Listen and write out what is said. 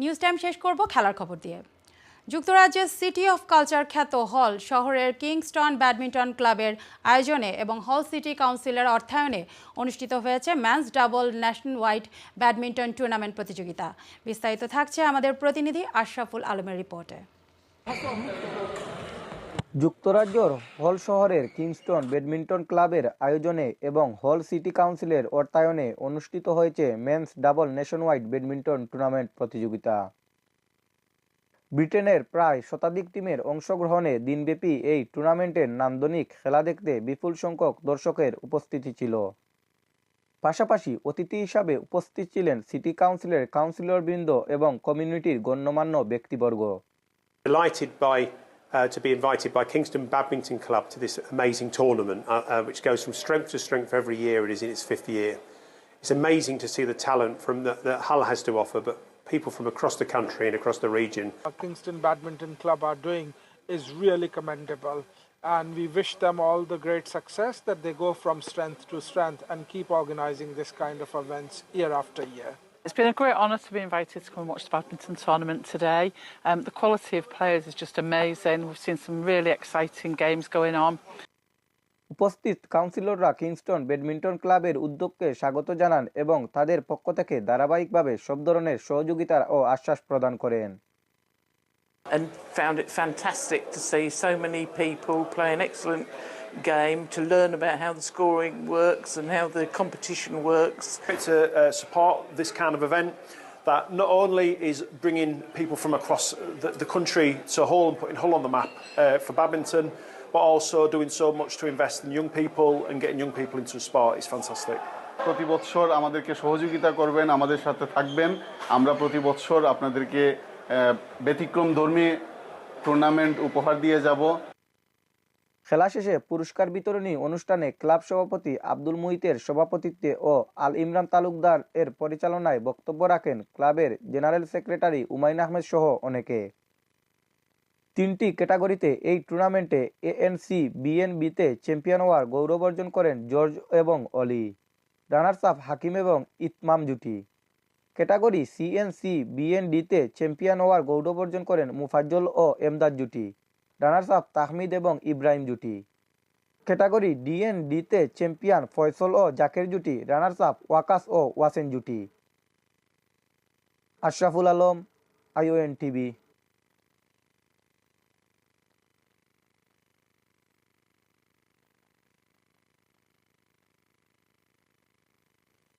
News time শেষ করব খেলার খবর দিয়ে। যুক্তরাজ্যের সিটি অফ কালচার খ্যাত হল শহরের কিংস্টন ব্যাডমিন্টন ক্লাবের আয়োজনে এবং হল সিটি কাউন্সিলের অর্থায়নে অনুষ্ঠিত হয়েছে men's double national wide badminton tournament প্রতিযোগিতা। বিস্তারিত থাকছে আমাদের প্রতিনিধি আশরাফুল আলমের রিপোর্টে। যুক্তরাজ্যর হল শহরের কিংস্টন ব্যাডমিন্টন ক্লাবের আয়োজনে এবং হল সিটি কাউন্সিলের অর্থায়নে অনুষ্ঠিত হয়েছে men's double nationwide badminton tournament প্রতিযোগিতা। ব্রিটেনের প্রায় শতাধিক টিমের অংশগ্রহণে দিনব্যাপী এই টুর্নামেন্টের নান্দনিক খেলা দেখতে বিপুল সংখ্যক দর্শকের উপস্থিতি ছিল। পাশাপাশি অতিথি হিসাবে উপস্থিত ছিলেন সিটি কাউন্সিলের কাউন্সিলরবৃন্দ এবং কমিউনিটির গণ্যমান্য ব্যক্তিবর্গ। Uh, to be invited by Kingston Badminton Club to this amazing tournament, uh, uh, which goes from strength to strength every year. It is in its fifth year. It's amazing to see the talent from the, that Hull has to offer, but people from across the country and across the region. what Kingston Badminton Club are doing is really commendable. And we wish them all the great success that they go from strength to strength and keep organizing this kind of events year after year. It's been a great honour to be invited to come and watch the badminton tournament today. Um, the quality of players is just amazing. We've seen some really exciting games going on. উপস্থিত কাউন্সিলররা Kingston badminton ক্লাবের উদ্যোগকে স্বাগত জানান এবং তাদের পক্ষ থেকে ধারাবাহিকভাবে সব ধরনের সহযোগিতার ও আশ্বাস প্রদান করেন and found it fantastic to see so many people play an excellent game to learn about how the scoring works and how the competition works. To uh, support this kind of event that not only is bringing people from across the, the country to Hull and putting Hull on the map uh, for badminton, but also doing so much to invest in young people and getting young people into sport is fantastic. প্রতি বৎসর আমাদেরকে সহযোগিতা করবেন আমাদের সাথে থাকবেন আমরা প্রতি বৎসর আপনাদেরকে আহ, ব্যতিক্রম ধর্মী টুর্নামেন্ট উপহার দিয়ে যাব। খেলা শেষে পুরস্কার বিতরণী অনুষ্ঠানে ক্লাব সভাপতি আব্দুল মুহিতের সভাপতিত্বে ও আল ইমরান তালুকদার এর পরিচালনায় বক্তব্য রাখেন ক্লাবের জেনারেল সেক্রেটারি উমাইন আহমেদ সহ অনেকে। তিনটি ক্যাটাগরিতে এই টুর্নামেন্টে এএনসি, বিএনবিতে চ্যাম্পিয়ন হওয়ার গৌরব অর্জন করেন জর্জ এবং অলি। রানার্স আপ হাকিম এবং ইতমাম জুটি। ক্যাটাগরি সিএনসি বিএনডিতে চ্যাম্পিয়ন হওয়ার গৌরব অর্জন করেন মুফাজ্জল ও এমদাদ জুটি রানার্স আপ তাহমিদ এবং ইব্রাহিম জুটি। ক্যাটাগরি ডিএনডিতে চ্যাম্পিয়ন ফয়সল ও জাকের জুটি রানার্স আপ ওয়াকাস ও ওয়াসেন জুটি। Ashraful Alam, ION TV.